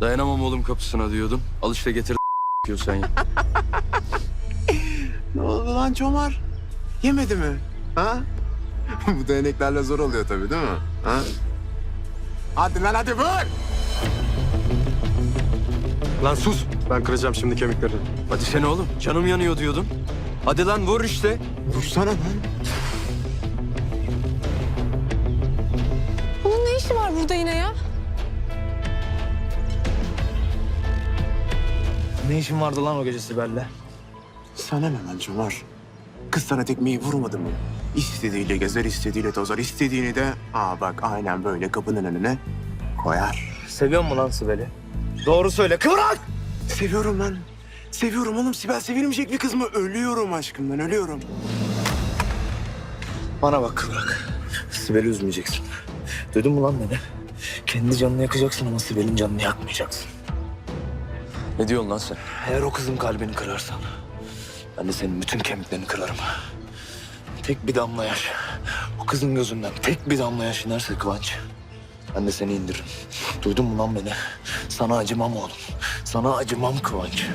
Dayanamam oğlum kapısına diyordun. Al işte getir sen ya. Ne oldu lan Çomar? Yemedi mi? Ha? Bu değneklerle zor oluyor tabii değil mi? Ha? Hadi lan hadi vur! Lan sus. Ben kıracağım şimdi kemiklerini. Hadi sen oğlum. Canım yanıyor diyordun. Hadi lan vur işte. Vursana lan. Bunun ne işi var burada yine ya? Ne işin vardı lan o gece Sibel'le? Sana ne lan Çomar? Kız sana tekmeyi vurmadı mı? İstediğiyle gezer, istediğiyle tozar, istediğini de... Aa bak aynen böyle kapının önüne koyar. Seviyor mu lan Sibel'i? Doğru söyle kıvrak! Seviyorum lan. Seviyorum oğlum. Sibel sevilmeyecek bir kız mı? Ölüyorum aşkımdan, ölüyorum. Bana bak kıvrak. Sibel'i üzmeyeceksin. Duydun mu lan beni? Kendi canını yakacaksın ama Sibel'in canını yakmayacaksın. Ne diyorsun lan sen? Eğer o kızın kalbini kırarsan... ...ben de senin bütün kemiklerini kırarım. Tek bir damla yaş. O kızın gözünden tek bir damla yaş inerse Kıvanç... ...ben de seni indiririm. Duydun mu lan beni? Sana acımam oğlum. Sana acımam Kıvanç.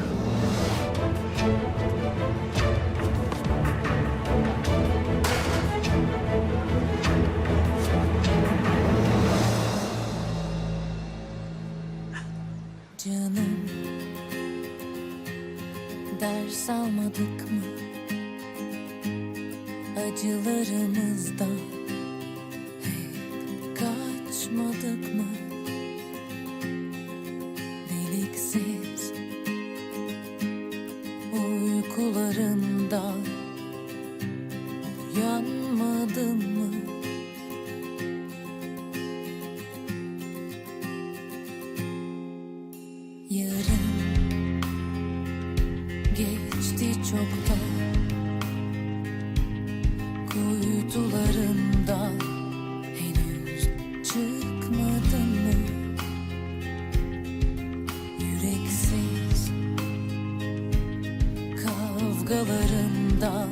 Ders almadık mı? Acılarımızdan Hep kaçmadık mı? Deliksiz Uykularından geçti çoktan Kuytularından henüz çıkmadın mı? Yüreksiz kavgalarından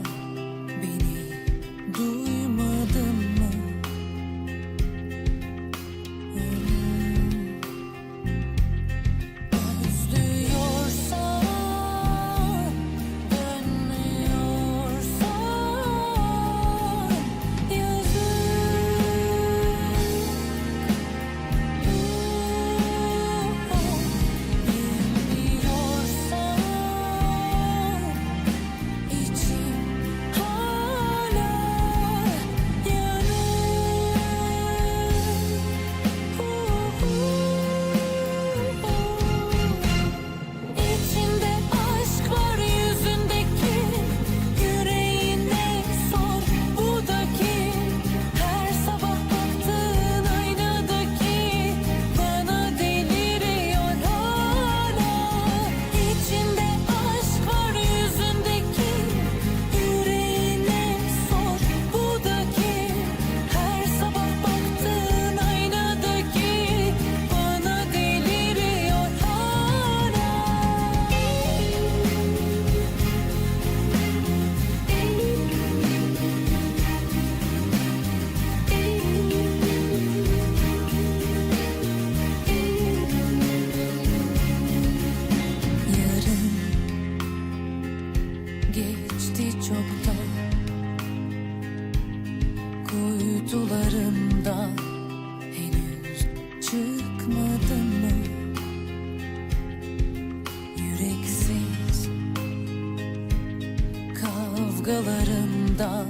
çoktan Kuytularından henüz çıkmadın mı? Yüreksiz kavgalarından